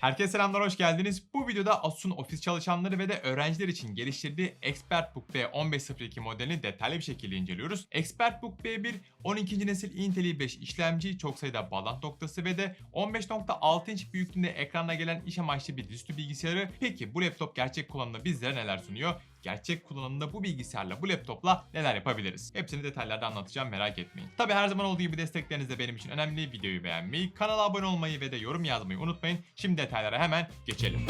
Herkese selamlar, hoş geldiniz. Bu videoda Asus'un ofis çalışanları ve de öğrenciler için geliştirdiği ExpertBook B1502 modelini detaylı bir şekilde inceliyoruz. ExpertBook B1 12. nesil Intel i5 işlemci, çok sayıda bağlantı noktası ve de 15.6 inç büyüklüğünde ekrana gelen iş amaçlı bir dizüstü bilgisayarı. Peki bu laptop gerçek kullanımda bizlere neler sunuyor? Gerçek kullanımda bu bilgisayarla, bu laptopla neler yapabiliriz? Hepsini detaylarda anlatacağım merak etmeyin. Tabi her zaman olduğu gibi destekleriniz de benim için önemli. Videoyu beğenmeyi, kanala abone olmayı ve de yorum yazmayı unutmayın. Şimdi detaylara hemen geçelim.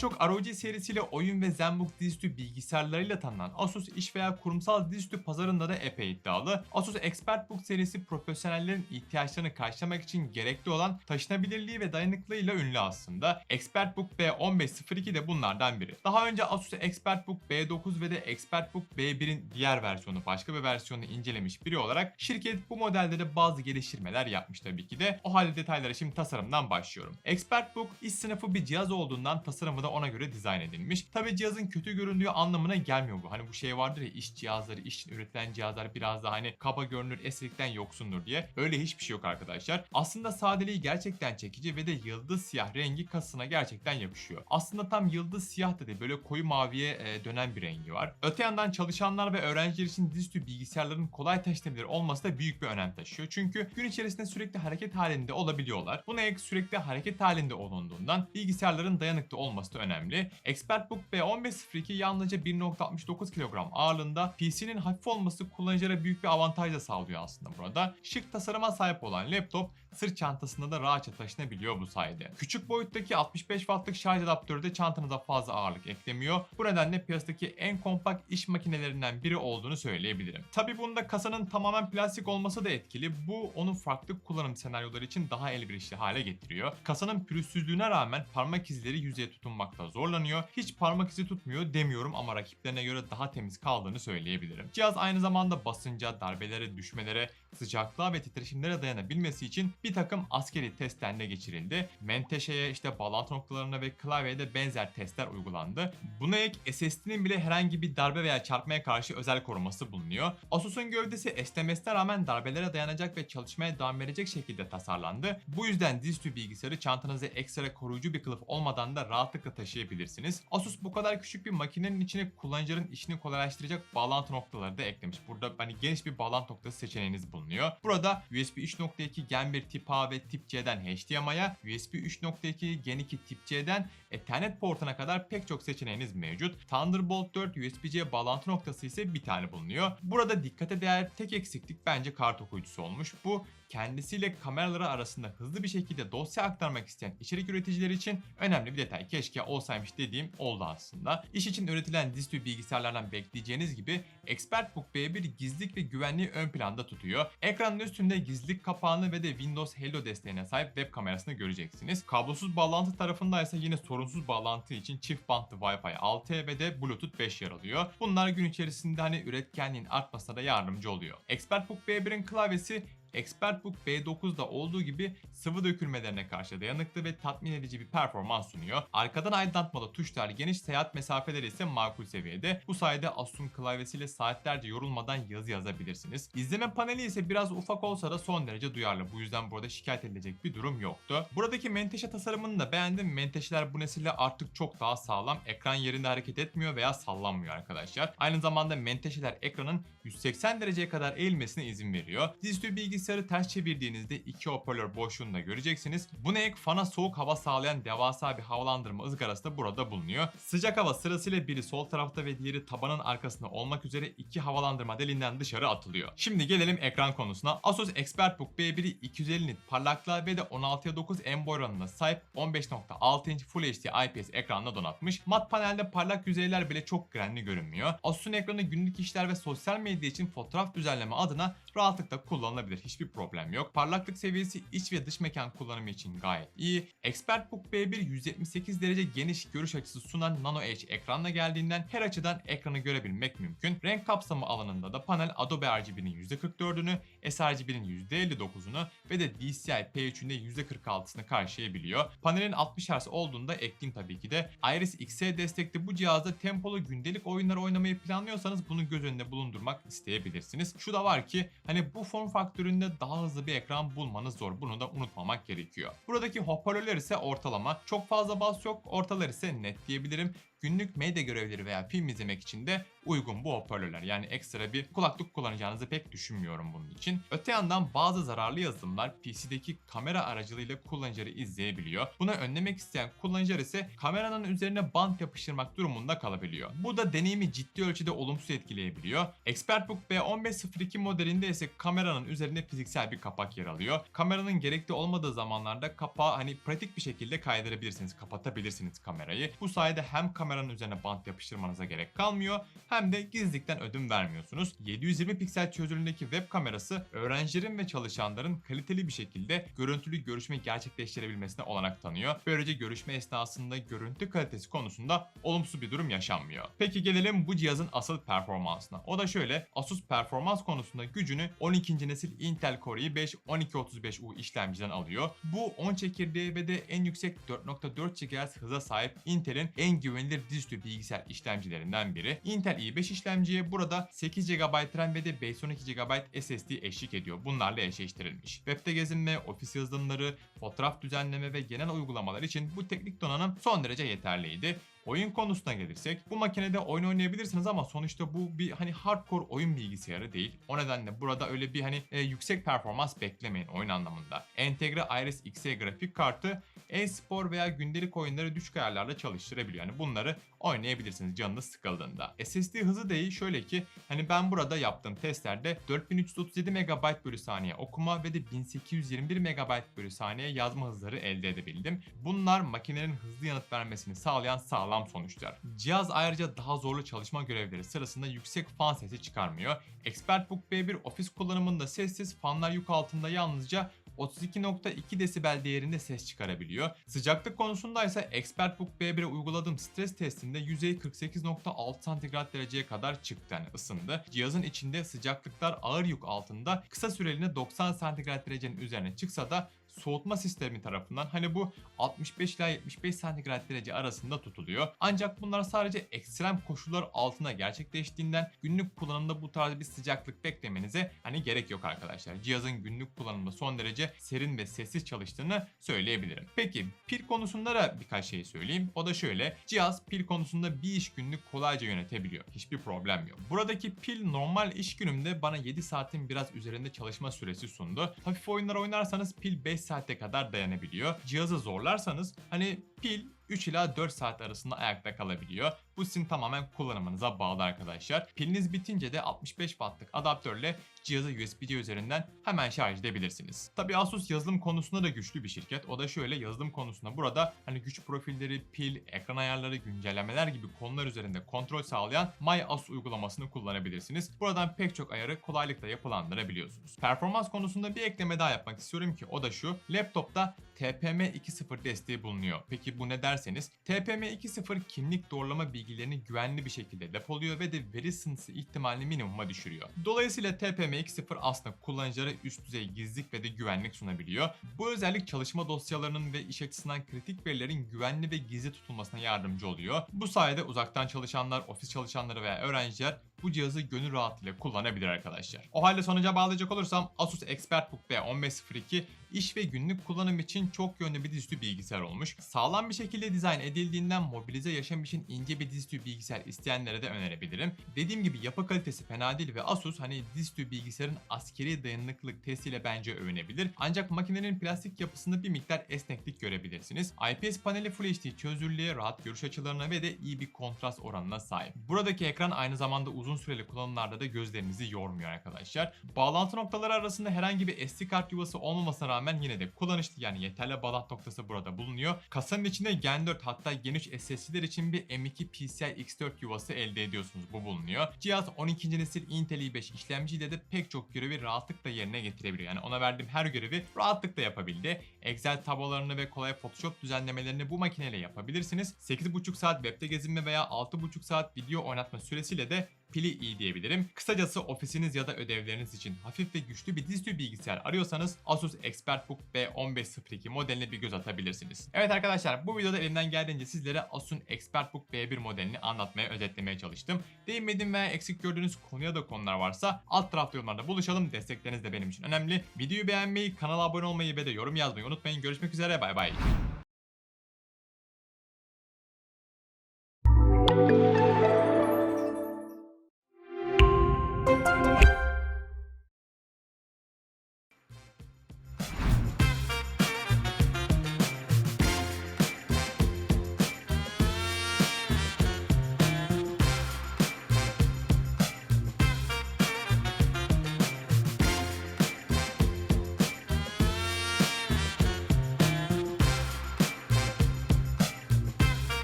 Çok ROG serisiyle oyun ve Zenbook dizüstü bilgisayarlarıyla tanınan Asus iş veya kurumsal dizüstü pazarında da epey iddialı. Asus ExpertBook serisi profesyonellerin ihtiyaçlarını karşılamak için gerekli olan taşınabilirliği ve dayanıklılığıyla ünlü aslında. ExpertBook B1502 de bunlardan biri. Daha önce Asus ExpertBook B9 ve de ExpertBook B1'in diğer versiyonu başka bir versiyonu incelemiş biri olarak şirket bu modelde de bazı geliştirmeler yapmış tabii ki de. O halde detaylara şimdi tasarımdan başlıyorum. ExpertBook iş sınıfı bir cihaz olduğundan tasarımı da ona göre dizayn edilmiş. Tabi cihazın kötü göründüğü anlamına gelmiyor bu. Hani bu şey vardır ya iş cihazları, iş üretilen cihazlar biraz daha hani kaba görünür, esirikten yoksundur diye. Öyle hiçbir şey yok arkadaşlar. Aslında sadeliği gerçekten çekici ve de yıldız siyah rengi kasına gerçekten yakışıyor. Aslında tam yıldız siyah da değil böyle koyu maviye e, dönen bir rengi var. Öte yandan çalışanlar ve öğrenciler için dizüstü bilgisayarların kolay taşınabilir olması da büyük bir önem taşıyor. Çünkü gün içerisinde sürekli hareket halinde olabiliyorlar. Buna ek sürekli hareket halinde olunduğundan bilgisayarların dayanıklı olması da önemli. ExpertBook B1502 yalnızca 1.69 kilogram ağırlığında PC'nin hafif olması kullanıcılara büyük bir avantaj da sağlıyor aslında burada. Şık tasarıma sahip olan laptop sırt çantasında da rahatça taşınabiliyor bu sayede. Küçük boyuttaki 65 wattlık şarj adaptörü de çantanıza fazla ağırlık eklemiyor. Bu nedenle piyasadaki en kompakt iş makinelerinden biri olduğunu söyleyebilirim. Tabi bunda kasanın tamamen plastik olması da etkili. Bu onun farklı kullanım senaryoları için daha elverişli hale getiriyor. Kasanın pürüzsüzlüğüne rağmen parmak izleri yüzeye tutunmakta zorlanıyor. Hiç parmak izi tutmuyor demiyorum ama rakiplerine göre daha temiz kaldığını söyleyebilirim. Cihaz aynı zamanda basınca, darbelere, düşmelere, sıcaklığa ve titreşimlere dayanabilmesi için bir takım askeri testlerine geçirildi. Menteşe'ye işte bağlantı noktalarına ve klavyeye de benzer testler uygulandı. Buna ek SSD'nin bile herhangi bir darbe veya çarpmaya karşı özel koruması bulunuyor. Asus'un gövdesi esnemesine rağmen darbelere dayanacak ve çalışmaya devam edecek şekilde tasarlandı. Bu yüzden dizüstü bilgisayarı çantanıza ekstra koruyucu bir kılıf olmadan da rahatlıkla taşıyabilirsiniz. Asus bu kadar küçük bir makinenin içine kullanıcıların işini kolaylaştıracak bağlantı noktaları da eklemiş. Burada hani geniş bir bağlantı noktası seçeneğiniz bulunuyor. Burada USB 3.2 Gen 1 tip A ve tip C'den HDMI'ya, USB 3.2 Gen 2 tip C'den Ethernet portuna kadar pek çok seçeneğiniz mevcut. Thunderbolt 4 USB-C bağlantı noktası ise bir tane bulunuyor. Burada dikkate değer tek eksiklik bence kart okuyucusu olmuş. Bu kendisiyle kameraları arasında hızlı bir şekilde dosya aktarmak isteyen içerik üreticileri için önemli bir detay. Keşke olsaymış dediğim oldu aslında. İş için üretilen dizüstü bilgisayarlardan bekleyeceğiniz gibi ExpertBook B1 gizlilik ve güvenliği ön planda tutuyor. Ekranın üstünde gizlilik kapağını ve de Windows Hello desteğine sahip web kamerasını göreceksiniz. Kablosuz bağlantı tarafında ise yine sorunsuz bağlantı için çift bantlı Wi-Fi 6 ve de Bluetooth 5 yer alıyor. Bunlar gün içerisinde hani üretkenliğin artmasına da yardımcı oluyor. ExpertBook B1'in klavyesi ExpertBook B9'da olduğu gibi sıvı dökülmelerine karşı dayanıklı ve tatmin edici bir performans sunuyor. Arkadan aydınlatmalı tuşlar geniş seyahat mesafeleri ise makul seviyede. Bu sayede Asus'un klavyesiyle saatlerce yorulmadan yazı yazabilirsiniz. İzleme paneli ise biraz ufak olsa da son derece duyarlı. Bu yüzden burada şikayet edilecek bir durum yoktu. Buradaki menteşe tasarımını da beğendim. Menteşeler bu nesille artık çok daha sağlam. Ekran yerinde hareket etmiyor veya sallanmıyor arkadaşlar. Aynı zamanda menteşeler ekranın 180 dereceye kadar eğilmesine izin veriyor. Dizüstü bilgisayarı ters çevirdiğinizde iki hoparlör boşluğunu da göreceksiniz. Buna ek fana soğuk hava sağlayan devasa bir havalandırma ızgarası da burada bulunuyor. Sıcak hava sırasıyla biri sol tarafta ve diğeri tabanın arkasında olmak üzere iki havalandırma deliğinden dışarı atılıyor. Şimdi gelelim ekran konusuna. Asus ExpertBook B1'i 250 nit parlaklığa ve de 16'ya 9 en boy oranına sahip 15.6 inç Full HD IPS ekranla donatmış. Mat panelde parlak yüzeyler bile çok grenli görünmüyor. Asus'un ekranı günlük işler ve sosyal medya için fotoğraf düzenleme adına rahatlıkla kullanılabilir. Hiçbir problem yok. Parlaklık seviyesi iç ve dış mekan kullanımı için gayet iyi. ExpertBook B1 178 derece geniş görüş açısı sunan Nano Edge ekranla geldiğinden her açıdan ekranı görebilmek mümkün. Renk kapsamı alanında da panel Adobe RGB'nin %44'ünü, sRGB'nin %59'unu ve de DCI P3'ün de %46'sını karşılayabiliyor. Panelin 60 Hz olduğunda ekleyeyim tabii ki de. Iris Xe destekli bu cihazda tempolu gündelik oyunlar oynamayı planlıyorsanız bunu göz önünde bulundurmak isteyebilirsiniz. Şu da var ki hani bu form faktöründe üzerinde daha hızlı bir ekran bulmanız zor. Bunu da unutmamak gerekiyor. Buradaki hoparlörler ise ortalama. Çok fazla bas yok. Ortalar ise net diyebilirim günlük medya görevleri veya film izlemek için de uygun bu hoparlörler. Yani ekstra bir kulaklık kullanacağınızı pek düşünmüyorum bunun için. Öte yandan bazı zararlı yazılımlar PC'deki kamera aracılığıyla kullanıcıları izleyebiliyor. Buna önlemek isteyen kullanıcılar ise kameranın üzerine bant yapıştırmak durumunda kalabiliyor. Bu da deneyimi ciddi ölçüde olumsuz etkileyebiliyor. ExpertBook B1502 modelinde ise kameranın üzerinde fiziksel bir kapak yer alıyor. Kameranın gerekli olmadığı zamanlarda kapağı hani pratik bir şekilde kaydırabilirsiniz, kapatabilirsiniz kamerayı. Bu sayede hem kameranın üzerine bant yapıştırmanıza gerek kalmıyor hem de gizlilikten ödün vermiyorsunuz. 720 piksel çözünürlüğündeki web kamerası öğrencilerin ve çalışanların kaliteli bir şekilde görüntülü görüşme gerçekleştirebilmesine olanak tanıyor. Böylece görüşme esnasında görüntü kalitesi konusunda olumsuz bir durum yaşanmıyor. Peki gelelim bu cihazın asıl performansına. O da şöyle Asus performans konusunda gücünü 12. nesil Intel Core i5 1235U işlemciden alıyor. Bu 10 çekirdeği ve de en yüksek 4.4 GHz hıza sahip Intel'in en güvenilir dizüstü bilgisayar işlemcilerinden biri. Intel i5 işlemciye burada 8 GB RAM ve de 512 GB SSD eşlik ediyor. Bunlarla eşleştirilmiş. Web'de gezinme, ofis yazılımları, fotoğraf düzenleme ve genel uygulamalar için bu teknik donanım son derece yeterliydi. Oyun konusuna gelirsek bu makinede oyun oynayabilirsiniz ama sonuçta bu bir hani hardcore oyun bilgisayarı değil. O nedenle burada öyle bir hani e, yüksek performans beklemeyin oyun anlamında. Entegre Iris Xe grafik kartı e-spor veya gündelik oyunları düşük ayarlarla çalıştırabiliyor. Yani bunları oynayabilirsiniz canınız sıkıldığında. SSD hızı değil şöyle ki hani ben burada yaptığım testlerde 4337 MB bölü saniye okuma ve de 1821 MB bölü saniye yazma hızları elde edebildim. Bunlar makinenin hızlı yanıt vermesini sağlayan sağlam sonuçlar. Cihaz ayrıca daha zorlu çalışma görevleri sırasında yüksek fan sesi çıkarmıyor. ExpertBook B1 ofis kullanımında sessiz fanlar yük altında yalnızca 32.2 desibel değerinde ses çıkarabiliyor. Sıcaklık konusunda ise ExpertBook B1'e uyguladığım stres testinde yüzey 48.6 santigrat dereceye kadar çıktı yani ısındı. Cihazın içinde sıcaklıklar ağır yük altında kısa süreliğine 90 santigrat derecenin üzerine çıksa da soğutma sistemi tarafından hani bu 65 ila 75 santigrat derece arasında tutuluyor. Ancak bunlar sadece ekstrem koşullar altında gerçekleştiğinden günlük kullanımda bu tarz bir sıcaklık beklemenize hani gerek yok arkadaşlar. Cihazın günlük kullanımda son derece serin ve sessiz çalıştığını söyleyebilirim. Peki pil konusunda da birkaç şey söyleyeyim. O da şöyle. Cihaz pil konusunda bir iş günlük kolayca yönetebiliyor. Hiçbir problem yok. Buradaki pil normal iş günümde bana 7 saatin biraz üzerinde çalışma süresi sundu. Hafif oyunlar oynarsanız pil 5 saate kadar dayanabiliyor. Cihazı zorlarsanız hani pil 3 ila 4 saat arasında ayakta kalabiliyor. Bu sizin tamamen kullanımınıza bağlı arkadaşlar. Piliniz bitince de 65 wattlık adaptörle cihazı USB-C üzerinden hemen şarj edebilirsiniz. Tabi Asus yazılım konusunda da güçlü bir şirket. O da şöyle yazılım konusunda burada hani güç profilleri, pil, ekran ayarları, güncellemeler gibi konular üzerinde kontrol sağlayan MyAsus uygulamasını kullanabilirsiniz. Buradan pek çok ayarı kolaylıkla yapılandırabiliyorsunuz. Performans konusunda bir ekleme daha yapmak istiyorum ki o da şu. Laptopta TPM 2.0 desteği bulunuyor. Peki bu ne derseniz TPM 2.0 kimlik doğrulama bilgilerini güvenli bir şekilde depoluyor ve de veri sınısı ihtimalini minimuma düşürüyor. Dolayısıyla TPM 2.0 aslında kullanıcılara üst düzey gizlilik ve de güvenlik sunabiliyor. Bu özellik çalışma dosyalarının ve iş açısından kritik verilerin güvenli ve gizli tutulmasına yardımcı oluyor. Bu sayede uzaktan çalışanlar, ofis çalışanları veya öğrenciler bu cihazı gönül rahatlığıyla kullanabilir arkadaşlar. O halde sonuca bağlayacak olursam Asus ExpertBook B1502 iş ve günlük kullanım için çok yönlü bir dizüstü bilgisayar olmuş. Sağlam bir şekilde dizayn edildiğinden mobilize yaşam için ince bir dizüstü bilgisayar isteyenlere de önerebilirim. Dediğim gibi yapı kalitesi fena değil ve Asus hani dizüstü bilgisayarın askeri dayanıklılık testiyle bence övünebilir. Ancak makinenin plastik yapısında bir miktar esneklik görebilirsiniz. IPS paneli Full HD çözünürlüğe, rahat görüş açılarına ve de iyi bir kontrast oranına sahip. Buradaki ekran aynı zamanda uzun süreli kullanımlarda da gözlerinizi yormuyor arkadaşlar. Bağlantı noktaları arasında herhangi bir SD kart yuvası olmamasına rağmen yine de kullanışlı yani yeterli bağlantı noktası burada bulunuyor. Kasanın içinde Gen 4 hatta Gen 3 SSD'ler için bir M2 PCI X4 yuvası elde ediyorsunuz. Bu bulunuyor. Cihaz 12. nesil Intel i5 işlemciyle de pek çok görevi rahatlıkla yerine getirebiliyor. Yani ona verdiğim her görevi rahatlıkla yapabildi. Excel tablolarını ve kolay Photoshop düzenlemelerini bu makineyle yapabilirsiniz. 8,5 saat webde gezinme veya 6,5 saat video oynatma süresiyle de pili iyi diyebilirim. Kısacası ofisiniz ya da ödevleriniz için hafif ve güçlü bir dizüstü bilgisayar arıyorsanız Asus ExpertBook B1502 modeline bir göz atabilirsiniz. Evet arkadaşlar bu videoda elimden geldiğince sizlere Asus'un ExpertBook B1 modelini anlatmaya, özetlemeye çalıştım. Değinmediğim veya eksik gördüğünüz konuya da konular varsa alt tarafta yorumlarda buluşalım. Destekleriniz de benim için önemli. Videoyu beğenmeyi, kanala abone olmayı ve de yorum yazmayı unutmayın. Görüşmek üzere bay bay.